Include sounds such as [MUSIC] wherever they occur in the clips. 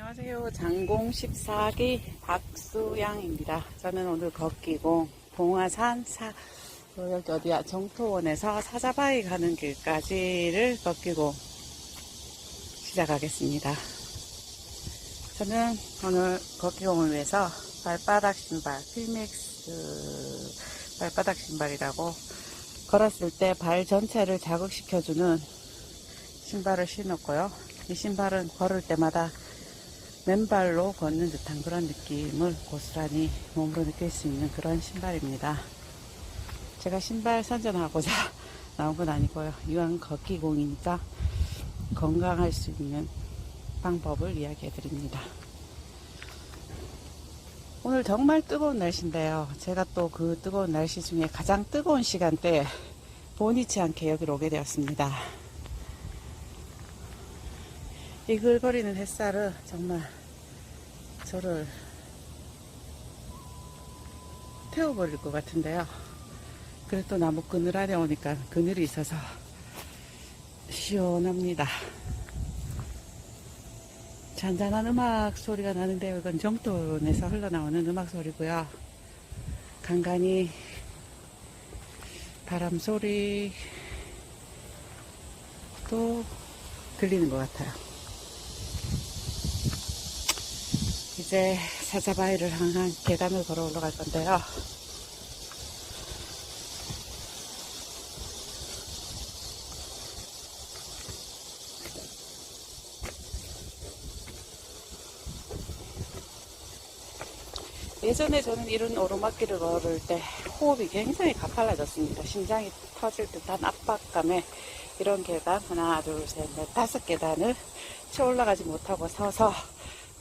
안녕하세요. 장공 14기 박수양입니다. 저는 오늘 걷기고 봉화산 사, 어, 여기 어디야? 정토원에서 사자바위 가는 길까지를 걷기고 시작하겠습니다. 저는 오늘 걷기공을 위해서 발바닥 신발, 필믹스 발바닥 신발이라고 걸었을 때 발 전체를 자극시켜주는 신발을 신었고요. 이 신발은 걸을 때마다 맨발로 걷는 듯한 그런 느낌을 고스란히 몸으로 느낄 수 있는 그런 신발입니다. 제가 신발 선전하고자 [LAUGHS] 나온 건 아니고요. 이왕 걷기 공이니까 건강할 수 있는 방법을 이야기해 드립니다. 오늘 정말 뜨거운 날씨인데요. 제가 또 그 뜨거운 날씨 중에 가장 뜨거운 시간대에 본의치 않게 여기로 오게 되었습니다. 이글거리는 햇살은 정말 저를 태워버릴 것 같은데요. 그래도 나무 그늘 아래 오니까 그늘이 있어서 시원합니다. 잔잔한 음악 소리가 나는데요. 이건 정돈에서 흘러나오는 음악 소리고요. 간간히 바람 소리도 들리는 것 같아요. 이제 사자바위를 향한 계단을 걸어 올라갈 건데요. 예전에 저는 이런 오르막길을 걸을 때 호흡이 굉장히 가팔라졌습니다. 심장이 터질 듯한 압박감에 이런 계단 하나 둘 셋 넷 다섯 계단을 채 올라가지 못하고 서서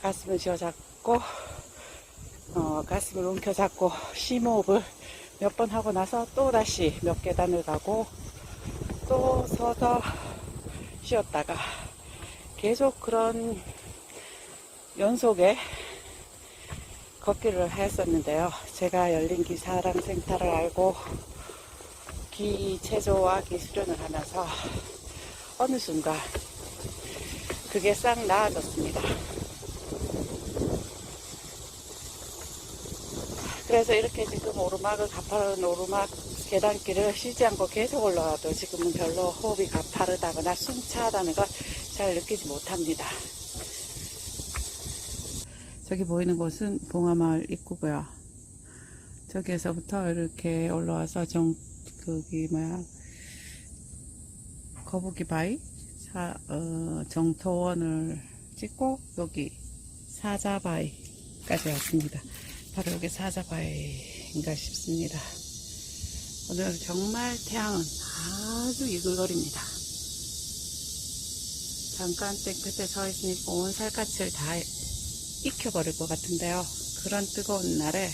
가슴을 쥐어잡고 어, 가슴을 움켜잡고 심호흡을 몇 번 하고 나서 또 다시 몇 계단을 가고 또 서서 쉬었다가 계속 그런 연속의 걷기를 했었는데요. 제가 열린 기사랑 생태를 알고 기체조와 기수련을 하면서 어느 순간 그게 싹 나아졌습니다. 그래서 이렇게 지금 오르막을 가파른 오르막 계단길을 쉬지 않고 계속 올라와도 지금은 별로 호흡이 가파르다거나 숨차다는 걸 잘 느끼지 못합니다. 저기 보이는 곳은 봉화마을 입구고요. 저기에서부터 이렇게 올라와서 정, 거기 뭐야, 거북이 바위? 사, 어, 정토원을 찍고 여기 사자바위까지 왔습니다. 바로 여기 사자바위인가 싶습니다. 오늘 정말 태양은 아주 이글거립니다. 잠깐 땡 끝에 서 있으니까 온 살갗을 다 익혀버릴 것 같은데요. 그런 뜨거운 날에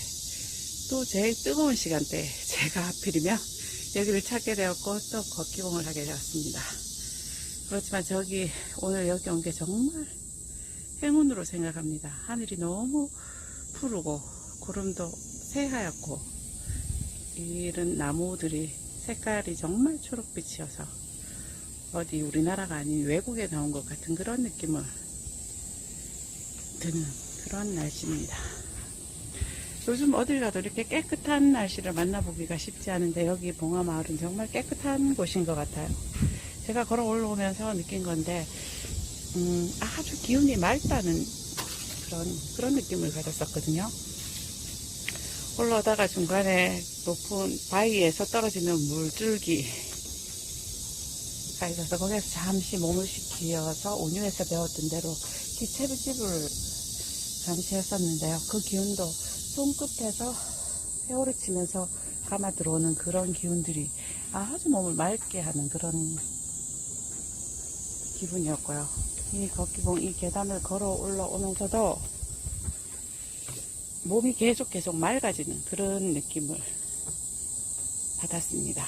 또 제일 뜨거운 시간대에 제가 하필이면 여기를 찾게 되었고 또 걷기공을 하게 되었습니다. 그렇지만 저기 오늘 여기 온 게 정말 행운으로 생각합니다. 하늘이 너무 푸르고 구름도 새하얗고 이런 나무들이 색깔이 정말 초록빛이어서 어디 우리나라가 아닌 외국에 나온 것 같은 그런 느낌을 드는 그런 날씨입니다. 요즘 어딜 가도 이렇게 깨끗한 날씨를 만나보기가 쉽지 않은데 여기 봉화마을은 정말 깨끗한 곳인 것 같아요. 제가 걸어 올라오면서 느낀 건데 음, 아주 기운이 맑다는 그런 그런 느낌을 가졌었거든요. 올라오다가 중간에 높은 바위에서 떨어지는 물줄기 가 있어서 거기서 잠시 몸을 식히어서 온유에서 배웠던 대로 기체부집을 잠시 했었는데요. 그 기운도 손끝에서 회오리 치면서 감아 들어오는 그런 기운들이 아주 몸을 맑게 하는 그런 기분이었고요. 이 걷기봉 이 계단을 걸어 올라오면서도 몸이 계속 계속 맑아지는 그런 느낌을 받았습니다.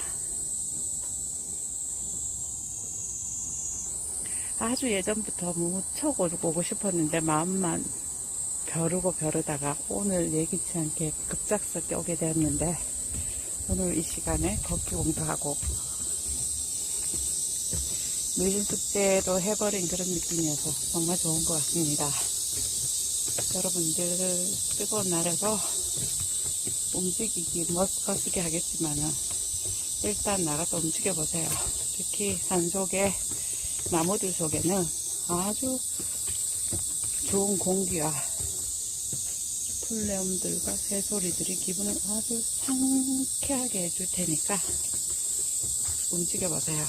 아주 예전부터 무척 오고 싶었는데 마음만 벼르고 벼르다가 오늘 예기치 않게 급작스럽게 오게 되었는데 오늘 이 시간에 걷기 공부하고 밀린 숙제로 해버린 그런 느낌이어서 정말 좋은 것 같습니다. 여러분들 뜨거운 날에도 움직이기 멋거스게 하겠지만은 일단 나가서 움직여 보세요. 특히 산 속에 나무들 속에는 아주 좋은 공기와 풀내음들과 새소리들이 기분을 아주 상쾌하게 해줄 테니까 움직여 보세요.